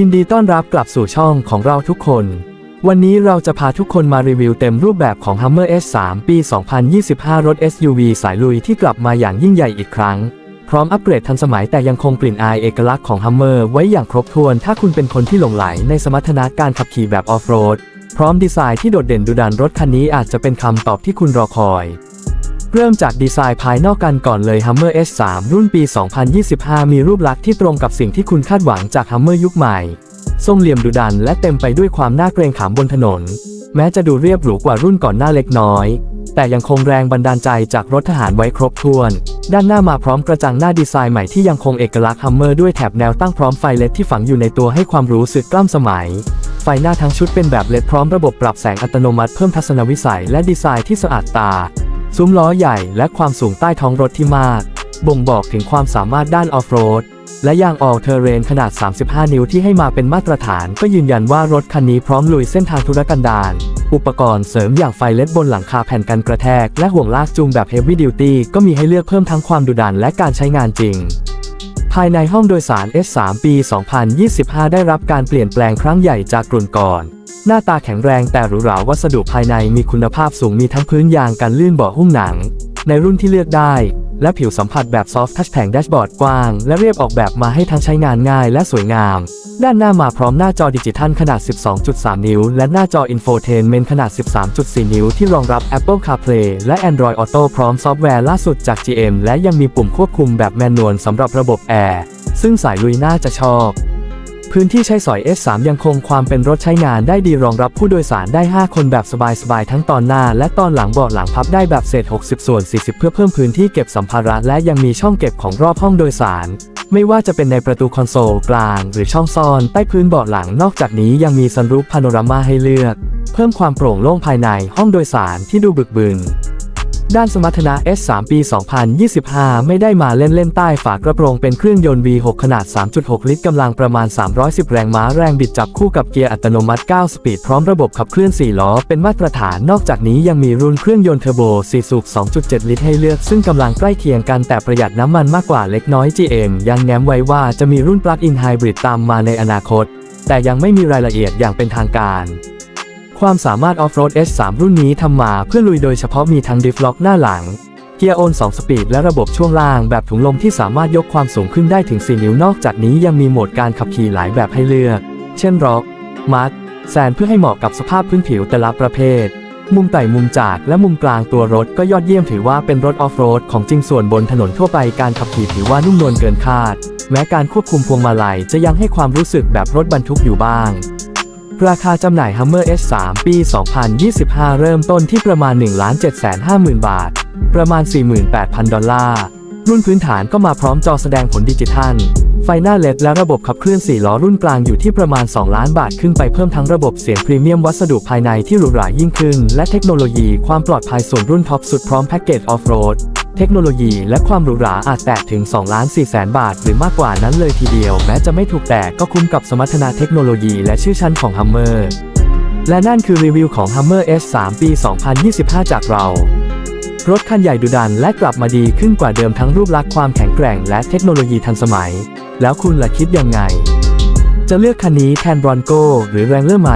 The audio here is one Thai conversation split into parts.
ยินดีต้อนรับกลับสู่ช่องของเราทุกคน วันนี้เราจะพาทุกคนมารีวิวเต็มรูปแบบของ Hummer S3 ปี 2025 รถ SUV สายลุยที่กลับมาอย่างยิ่งใหญ่อีกครั้ง พร้อมอัปเกรดทันสมัยแต่ยังคงกลิ่นอายเอกลักษณ์ของ Hummer ไว้อย่างครบถ้วน ถ้าคุณเป็นคนที่หลงไหลในสมรรถนะการขับขี่แบบออฟโรด พร้อมดีไซน์ที่โดดเด่นดุดันรถคันนี้อาจจะเป็นคำตอบที่คุณรอคอย เริ่มจากดีไซน์ภายนอกกันก่อนเลย Hummer S3 รุ่นปี 2025 มีรูปลักษณ์ที่ตรงกับสิ่งที่คุณคาดหวังจาก Hummer ยุคใหม่ ทรงเหลี่ยมดุดันและเต็มไปด้วยความน่าเกรงขามบนถนน แม้จะดูเรียบหรูกว่ารุ่นก่อนหน้าเล็กน้อย แต่ยังคงแรงบันดาลใจจากรถทหารไว้ครบถ้วน ด้านหน้ามาพร้อมกระจังหน้าดีไซน์ใหม่ที่ยังคงเอกลักษณ์ Hummer ด้วยแถบแนวตั้งพร้อมไฟเลดที่ฝังอยู่ในตัวให้ความรู้สึกกล้ำสมัยไฟหน้าทั้งชุดเป็นแบบเลดพร้อมระบบปรับแสงอัตโนมัติเพิ่มทัศนวิสัยและดีไซน์ที่สะอาดตา ซุ้มล้อใหญ่และความสูงใต้ท้องรถที่มาก บ่งบอกถึงความสามารถด้านออฟโรด และยางออลเทเรนขนาด 35 นิ้วที่ให้มาเป็นมาตรฐาน ก็ยืนยันว่ารถคันนี้พร้อมลุยเส้นทางธุรกันดารอุปกรณ์เสริมอย่างไฟเลดบนหลังคาแผ่นกันกระแทก และห่วงลากจูงแบบ Heavy Duty ก็มีให้เลือกเพิ่มทั้งความดุดันและการใช้งานจริง ภายในห้องโดยสาร S3 ปี 2025 ได้รับการเปลี่ยนแปลงครั้งใหญ่จากรุ่นก่อน หน้าตาแข็งแรงแต่หรูหราวัสดุภายในมีคุณภาพสูงมีทั้งพื้นยางกันลื่นเบาะหุ้มหนัง ในรุ่นที่เลือกได้ และผิวสัมผัสแบบซอฟท์ทัชแผงแดชบอร์ดกว้าง และเรียบออกแบบมาให้ทั้งใช้งานง่ายและสวยงาม ด้านหน้ามาพร้อมหน้าจอดิจิทัลขนาด 12.3 นิ้ว และหน้าจออินโฟเทนเมนต์ขนาด 13.4 นิ้ว ที่รองรับ Apple CarPlay และ Android Auto พร้อมซอฟต์แวร์ล่าสุดจาก GM และยังมีปุ่มควบคุมแบบแมนนวลสำหรับระบบแอร์ซึ่งสายลุยน่าจะชอบ พื้นที่ใช้สอย S3 ยังคงความเป็นรถใช้งานได้ดีรองรับผู้โดยสารได้ 5 คนแบบสบายๆ ทั้งตอนหน้า และตอนหลังเบาะหลังพับได้แบบเศษ 60 ส่วน 40 เพื่อเพิ่มพื้นที่เก็บสัมภาระและยังมีช่องเก็บของรอบห้องโดยสาร ไม่ว่าจะเป็นในประตูคอนโซลกลาง หรือช่องซ่อน ใต้พื้นเบาะหลังนอกจากนี้ยังมีซันรูฟพาโนรามาให้เลือก เพิ่มความโปร่งโล่งภายในห้องโดยสารที่ดูบึกบึน ด้านสมรรถนะ S3 ปี 2025 ไม่ได้มาเล่นๆใต้ฝากระโปรงเป็นเครื่องยนต์ V6 ขนาด 3.6 ลิตรกำลังประมาณ 310 แรงม้าแรงบิดจับคู่กับเกียร์อัตโนมัติ 9 สปีดพร้อมระบบขับเคลื่อน 4 ล้อ เป็นมาตรฐานนอกจากนี้ยังมีรุ่นเครื่องยนต์เทอร์โบ 4 สูบ 2.7 ลิตรให้เลือก ซึ่งกำลังใกล้เคียงกันแต่ประหยัดน้ำมันมากกว่าเล็กน้อย GM ยังแง้มไว้ว่าจะมีรุ่นปลั๊กอินไฮบริดตามมาในอนาคต แต่ยังไม่มีรายละเอียดอย่างเป็นทางการ ความสามารถออฟโรด S3 รุ่นนี้ทำมาเพื่อลุยโดยเฉพาะมีทั้งดิฟล็อกหน้าหลัง เกียร์โอน2สปีดและระบบช่วงล่างแบบถุงลมที่สามารถยกความสูงขึ้นได้ถึง 4 นิ้วนอกจากนี้ยังมีโหมดการขับขี่หลายแบบให้เลือก เช่นร็อกมัดแซนเพื่อให้เหมาะกับสภาพพื้นผิวแต่ละประเภท มุมไต่มุมจากและมุมกลางตัวรถก็ยอดเยี่ยมถือว่าเป็นรถออฟโรดของจริงส่วนบนถนนทั่วไปการขับขี่ถือว่านุ่มนวลเกินคาด แม้การควบคุมพวงมาลัยจะยังให้ความรู้สึกแบบรถบรรทุกอยู่บ้าง ราคาจำหน่าย Hummer S3 ปี 2025 เริ่มต้นที่ประมาณ 1,750,000 บาท ประมาณ 48,000 ดอลลาร์ รุ่นพื้นฐานก็มาพร้อมจอแสดงผลดิจิทัล ไฟหน้าเลดและระบบขับเคลื่อน 4 ล้อรุ่นกลางอยู่ที่ประมาณ 2 ล้านบาทขึ้นไปเพิ่มทั้งระบบเสียงพรีเมียมวัสดุภายในที่หรูหรายิ่งขึ้น และเทคโนโลยีความปลอดภัยส่วนรุ่นท็อปสุดพร้อมแพ็กเกจออฟโรด เทคโนโลยีและความหรูหราอาจแตะถึง2ล้าน4แสนบาท หรือมากกว่านั้นเลยทีเดียว แม้จะไม่ถูกแต่ก็คุ้มกับสมรรถนะเทคโนโลยีและชื่อชั้นของ Hummer และนั่นคือรีวิวของ Hummer S3 ปี 2025 จากเรา รถคันใหญ่ดุดันและกลับมาดีขึ้นกว่าเดิมทั้งรูปลักษณ์ความแข็งแกร่งและเทคโนโลยีทันสมัย แล้วคุณล่ะคิดยังไง จะเลือกคันนี้แทนบรอนโกหรือแรงเลอร์ไหม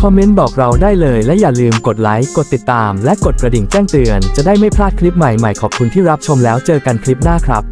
คอมเมนต์บอกเราได้เลยและอย่าลืมกดไลค์ กดติดตาม และกดกระดิ่งแจ้งเตือน จะได้ไม่พลาดคลิปใหม่ๆ ขอบคุณที่รับชมแล้วเจอกันคลิปหน้าครับ